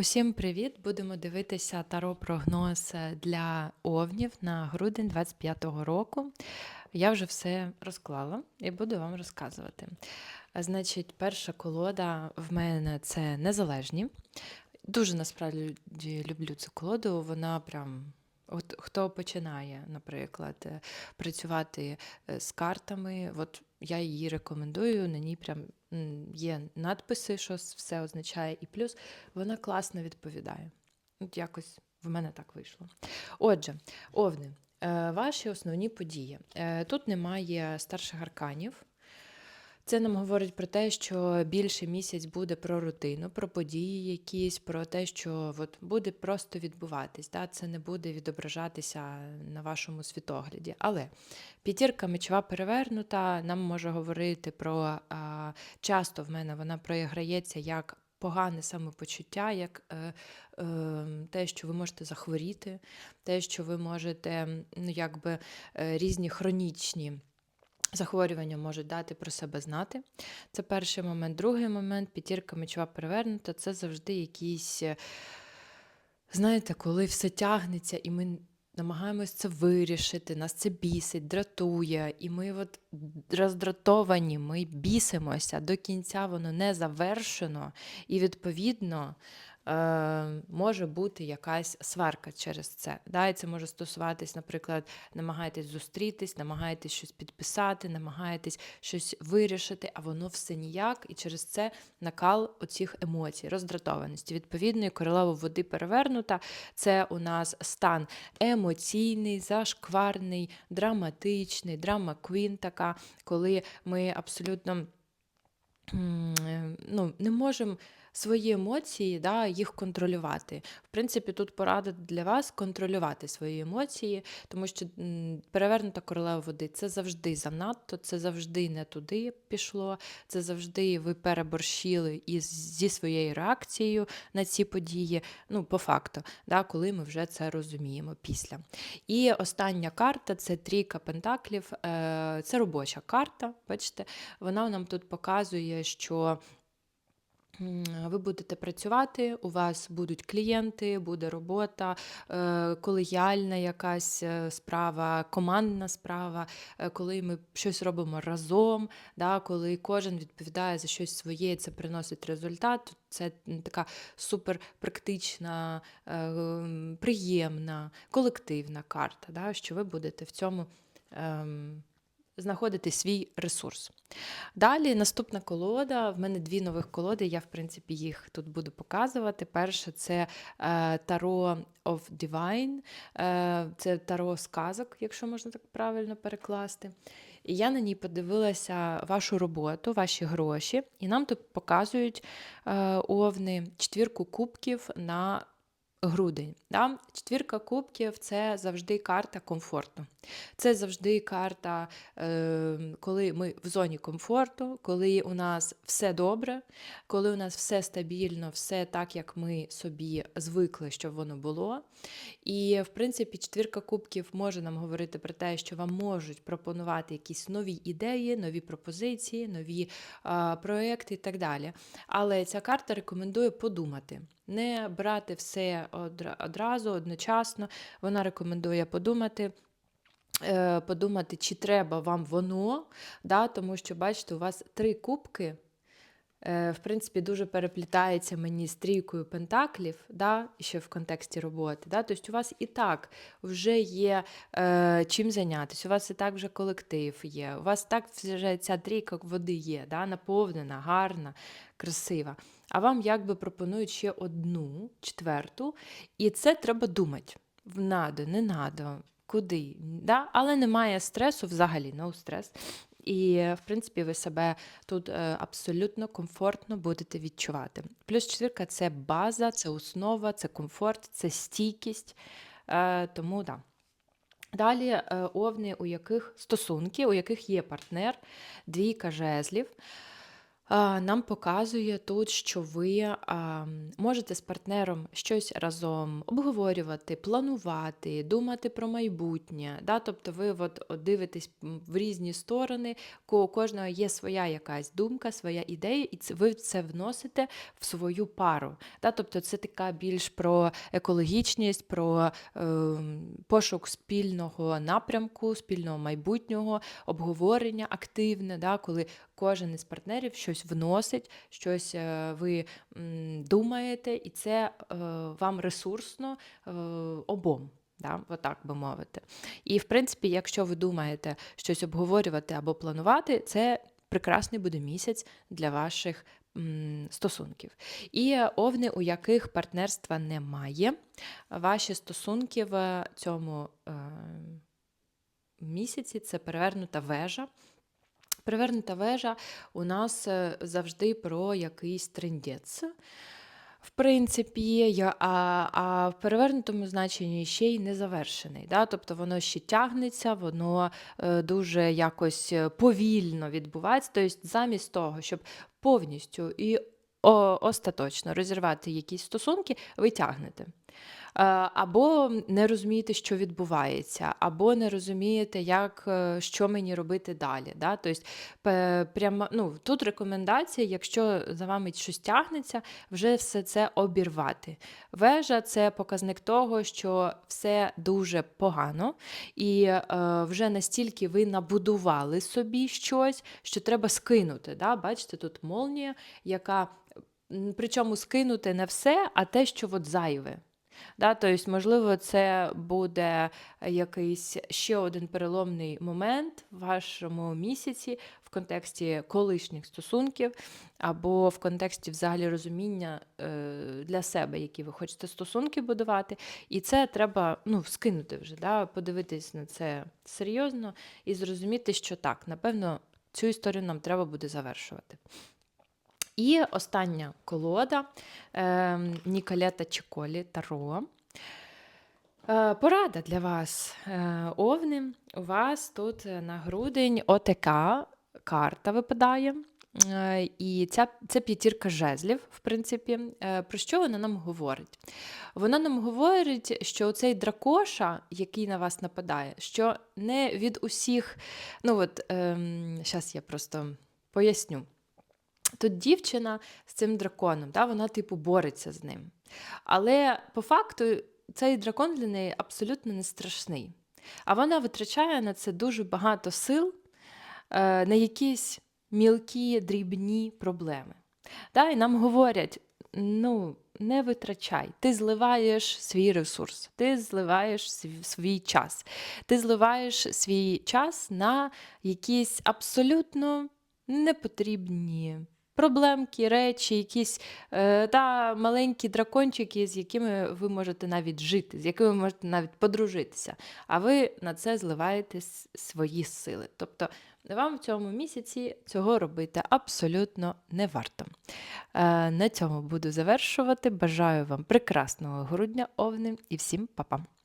Усім привіт! Будемо дивитися таро прогноз для овнів на грудень 25-го року. Я вже все розклала і буду вам розказувати. Значить, перша колода в мене це незалежні. Дуже насправді люблю цю колоду. Вона прям. От хто починає, наприклад, е, працювати е, з картами, от я її рекомендую. На ній прям є надписи, що все означає, і плюс вона класно відповідає. От якось в мене так вийшло. Отже, овни, е, ваші основні події. Е, Тут немає старших арканів. Це нам говорить про те, що більше місяць буде про рутину, про події якісь, про те, що от буде просто відбуватись. Да? Це не буде відображатися на вашому світогляді. Але п'ятірка мечова перевернута нам може говорити про а, часто в мене вона проіграється як. Погане самопочуття, як е, е, те, що ви можете захворіти, те, що ви можете ну, якби, е, різні хронічні захворювання можуть дати про себе знати. Це перший момент. Другий момент п'ятірка мечова перевернута це завжди якісь, е, знаєте, коли все тягнеться, і ми намагаємось це вирішити, нас це бісить, дратує, і ми от роздратовані, ми бісимося, до кінця воно не завершено, і відповідно. Е, Може бути якась сварка через це. Да? І це може стосуватись, наприклад, намагаєтесь зустрітись, намагаєтесь щось підписати, намагаєтесь щось вирішити, а воно все ніяк, і через це накал оцих емоцій, роздратованості. Відповідно, і королева води перевернута. Це у нас стан емоційний, зашкварний, драматичний, драма квін така, коли ми абсолютно е, ну, не можемо свої емоції, да, їх контролювати. В принципі, тут порада для вас контролювати свої емоції, тому що перевернута королева води це завжди занадто, це завжди не туди пішло, це завжди ви переборщили із, зі своєю реакцією на ці події. Ну, по факту, да, коли ми вже це розуміємо після. І остання карта це трійка пентаклів, е, це робоча карта. Бачите, вона нам тут показує, що ви будете працювати, у вас будуть клієнти, буде робота, е, колегіальна якась е, справа, командна справа, е, коли ми щось робимо разом, да, коли кожен відповідає за щось своє, і це приносить результат. Це така супер практична, приємна, колективна карта, да, що ви будете в цьому. Знаходити свій ресурс. Далі наступна колода. В мене дві нових колоди. Я, в принципі, їх тут буду показувати. Перше це е, Таро of Divine, е, це таро сказок, якщо можна так правильно перекласти. І я на ній подивилася вашу роботу, ваші гроші, і нам тут показують е, овни четвірку кубків на грудень. Да? Четвірка кубків це завжди карта комфорту. Це завжди карта, е, коли ми в зоні комфорту, коли у нас все добре, коли у нас все стабільно, все так, як ми собі звикли, щоб воно було. І, в принципі, четвірка кубків може нам говорити про те, що вам можуть пропонувати якісь нові ідеї, нові пропозиції, нові е, проекти і так далі. Але ця карта рекомендує подумати. Не брати все одразу, одночасно. Вона рекомендує подумати, е, подумати, чи треба вам воно, да, тому що, бачите, у вас три кубки. е, В принципі, дуже переплітається мені з трійкою пентаклів, да, ще в контексті роботи. Да? Тобто у вас і так вже є е, чим зайнятися, у вас і так вже колектив є, у вас так вже ця трійка води є, да, наповнена, гарна, красива. А вам якби пропонують ще одну, четверту, і це треба думати. В надо, не надо, куди. Да? Але немає стресу взагалі, no стрес. І, в принципі, ви себе тут е, абсолютно комфортно будете відчувати. Плюс четвірка це база, це основа, це комфорт, це стійкість. Е, тому. Да. Далі е, овни, у яких стосунки, у яких є партнер, двійка жезлів. Нам показує тут, що ви можете з партнером щось разом обговорювати, планувати, думати про майбутнє. Да? Тобто ви от, дивитесь в різні сторони, у кожного є своя якась думка, своя ідея, і ви це вносите в свою пару. Да? Тобто це така більш про екологічність, про ем, пошук спільного напрямку, спільного майбутнього, обговорення активне, да? коли кожен із партнерів щось вносить, щось е, ви думаєте, і це е, вам ресурсно е, обом. Да, отак би мовити. І в принципі, якщо ви думаєте щось обговорювати або планувати, це прекрасний буде місяць для ваших м, стосунків. І овни, у яких партнерства немає, ваші стосунки в цьому е, місяці це перевернута вежа. Перевернута вежа у нас е, завжди про якийсь трендець. В принципі, а, а в перевернутому значенні ще й не завершений. Да? Тобто воно ще тягнеться, воно е, дуже якось е, повільно відбувається. Тобто, замість того, щоб повністю і остаточно розірвати якісь стосунки, ви тягнете. Е, Або не розумієте, що відбувається, або не розумієте, як, е, що мені робити далі. Да? Тобто, прямо, ну, тут рекомендація, якщо за вами щось тягнеться, вже все це обірвати. Вежа це показник того, що все дуже погано, і е, вже настільки ви набудували собі щось, що треба скинути. Да? Бачите, тут молнія, яка причому скинути не все, а те, що от зайве. Да, тобто, можливо, це буде якийсь ще один переломний момент в вашому місяці в контексті колишніх стосунків, або в контексті взагалі розуміння е, для себе, які ви хочете стосунки будувати. І це треба ну, скинути вже, да, подивитись на це серйозно і зрозуміти, що так, напевно, цю історію нам треба буде завершувати. І остання колода е, Ніколета Чіколі Таро. Е, Порада для вас, е, Овни. У вас тут е, на грудень ОТК карта випадає. Е, І ця, це п'ятірка жезлів, в принципі. Е, Про що вона нам говорить? Вона нам говорить, що цей дракоша, який на вас нападає, що не від усіх. Ну от, ем, зараз я просто поясню. Тут дівчина з цим драконом, да, вона, типу, бореться з ним. Але по факту цей дракон для неї абсолютно не страшний. А вона витрачає на це дуже багато сил е, на якісь мілкі, дрібні проблеми. Да, і нам говорять: ну, не витрачай, ти зливаєш свій ресурс, ти зливаєш свій, свій час, ти зливаєш свій час на якісь абсолютно непотрібні проблемки, речі, якісь е, та маленькі дракончики, з якими ви можете навіть жити, з якими ви можете навіть подружитися. А ви на це зливаєте свої сили. Тобто вам в цьому місяці цього робити абсолютно не варто. Е, на цьому буду завершувати. Бажаю вам прекрасного грудня, овни, і всім па-па!